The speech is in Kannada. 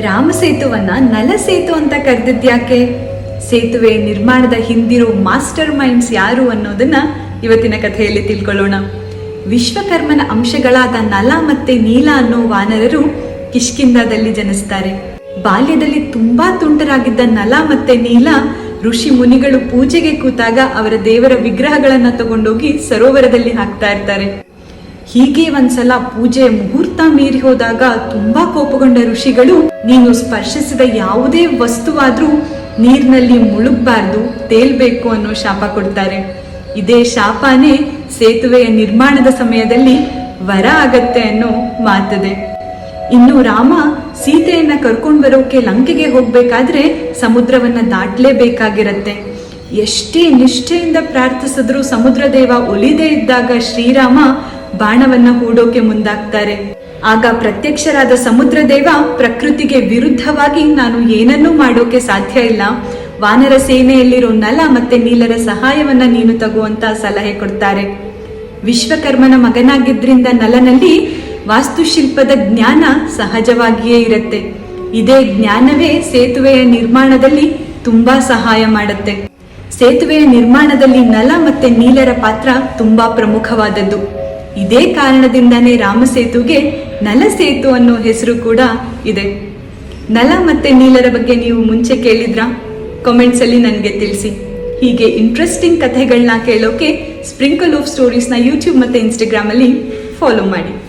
ರಾಮ ಸೇತುವನ್ನ ನಲ ಸೇತು ಅಂತ ಕರೆದಿದ್ಯಾಕೆ ಸೇತುವೆ ನಿರ್ಮಾಣದ ಹಿಂದಿರೋ ಮಾಸ್ಟರ್ ಮೈಂಡ್ಸ್ ಯಾರು ಅನ್ನೋದನ್ನ ಇವತ್ತಿನ ಕಥೆಯಲ್ಲಿ ತಿಳ್ಕೊಳ್ಳೋಣ. ವಿಶ್ವಕರ್ಮನ ಅಂಶಗಳಾದ ನಲ ಮತ್ತೆ ನೀಲ ಅನ್ನೋ ವಾನರರು ಕಿಷ್ಕಿಂದದಲ್ಲಿ ಜನಿಸ್ತಾರೆ. ಬಾಲ್ಯದಲ್ಲಿ ತುಂಬಾ ತುಂಟರಾಗಿದ್ದ ನಲ ಮತ್ತೆ ನೀಲ ಋಷಿ ಮುನಿಗಳು ಪೂಜೆಗೆ ಕೂತಾಗ ಅವರ ದೇವರ ವಿಗ್ರಹಗಳನ್ನ ತಗೊಂಡೋಗಿ ಸರೋವರದಲ್ಲಿ ಹಾಕ್ತಾ ಇರ್ತಾರೆ. ಹೀಗೆ ಒಂದ್ಸಲ ಪೂಜೆ ಮುಹೂರ್ತ ಮೀರಿ ಹೋದಾಗ ತುಂಬಾ ಕೋಪಗೊಂಡ ಋಷಿಗಳು, ನೀನು ಸ್ಪರ್ಶಿಸಿದ ಯಾವುದೇ ವಸ್ತುವಾದ್ರೂ ನೀರಿನಲ್ಲಿ ಮುಳುಗ್ಬಾರ್ದು ತೇಲ್ಬೇಕು ಅನ್ನೋ ಶಾಪ ಕೊಡ್ತಾರೆ. ಇದೇ ಶಾಪನೇ ಸೇತುವೆಯ ನಿರ್ಮಾಣದ ಸಮಯದಲ್ಲಿ ವರ ಆಗತ್ತೆ ಅನ್ನೋ ಮಾತದೆ. ಇನ್ನು ರಾಮ ಸೀತೆಯನ್ನ ಕರ್ಕೊಂಡ್ ಬರೋಕೆ ಲಂಕೆಗೆ ಹೋಗ್ಬೇಕಾದ್ರೆ ಸಮುದ್ರವನ್ನ ದಾಟ್ಲೇಬೇಕಾಗಿರತ್ತೆ. ಎಷ್ಟೇ ನಿಷ್ಠೆಯಿಂದ ಪ್ರಾರ್ಥಿಸಿದ್ರು ಸಮುದ್ರ ದೇವ ಒಲಿದೇ ಇದ್ದಾಗ ಶ್ರೀರಾಮ ಬಾಣವನ್ನ ಹೂಡೋಕೆ ಮುಂದಾಗ್ತಾರೆ. ಆಗ ಪ್ರತ್ಯಕ್ಷರಾದ ಸಮುದ್ರ ದೇವ ಪ್ರಕೃತಿಗೆ ವಿರುದ್ಧವಾಗಿ ನಾನು ಏನನ್ನೂ ಮಾಡೋಕೆ ಸಾಧ್ಯ ಇಲ್ಲ. ವಾನರ ಸೇನೆಯಲ್ಲಿರೋ ನಲ ಮತ್ತೆ ನೀಲರ ಸಹಾಯವನ್ನ ನೀನು ತಗುವಂತ ಸಲಹೆ ಕೊಡ್ತಾರೆ. ವಿಶ್ವಕರ್ಮನ ಮಗನಾಗಿದ್ರಿಂದ ನಲನಲ್ಲಿ ವಾಸ್ತುಶಿಲ್ಪದ ಜ್ಞಾನ ಸಹಜವಾಗಿಯೇ ಇರುತ್ತೆ. ಇದೇ ಜ್ಞಾನವೇ ಸೇತುವೆಯ ನಿರ್ಮಾಣದಲ್ಲಿ ತುಂಬಾ ಸಹಾಯ ಮಾಡುತ್ತೆ. ಸೇತುವೆಯ ನಿರ್ಮಾಣದಲ್ಲಿ ನಲ ಮತ್ತೆ ನೀಲರ ಪಾತ್ರ ತುಂಬಾ ಪ್ರಮುಖವಾದದ್ದು. ಇದೇ ಕಾರಣದಿಂದನೇ ರಾಮಸೇತುಗೆ ನಲಸೇತು ಅನ್ನೋ ಹೆಸರು ಕೂಡ ಇದೆ. ನಲ ಮತ್ತೆ ನೀಲರ ಬಗ್ಗೆ ನೀವು ಮುಂಚೆ ಕೇಳಿದ್ರಾ? ಕಾಮೆಂಟ್ಸ್ ಅಲ್ಲಿ ನನಗೆ ತಿಳಿಸಿ. ಹೀಗೆ ಇಂಟ್ರೆಸ್ಟಿಂಗ್ ಕಥೆಗಳನ್ನ ಕೇಳೋಕೆ ಸ್ಪ್ರಿಂಕಲ್ ಆಫ್ ಸ್ಟೋರೀಸ್ನ ಯೂಟ್ಯೂಬ್ ಮತ್ತು ಇನ್ಸ್ಟಾಗ್ರಾಮಲ್ಲಿ ಫಾಲೋ ಮಾಡಿ.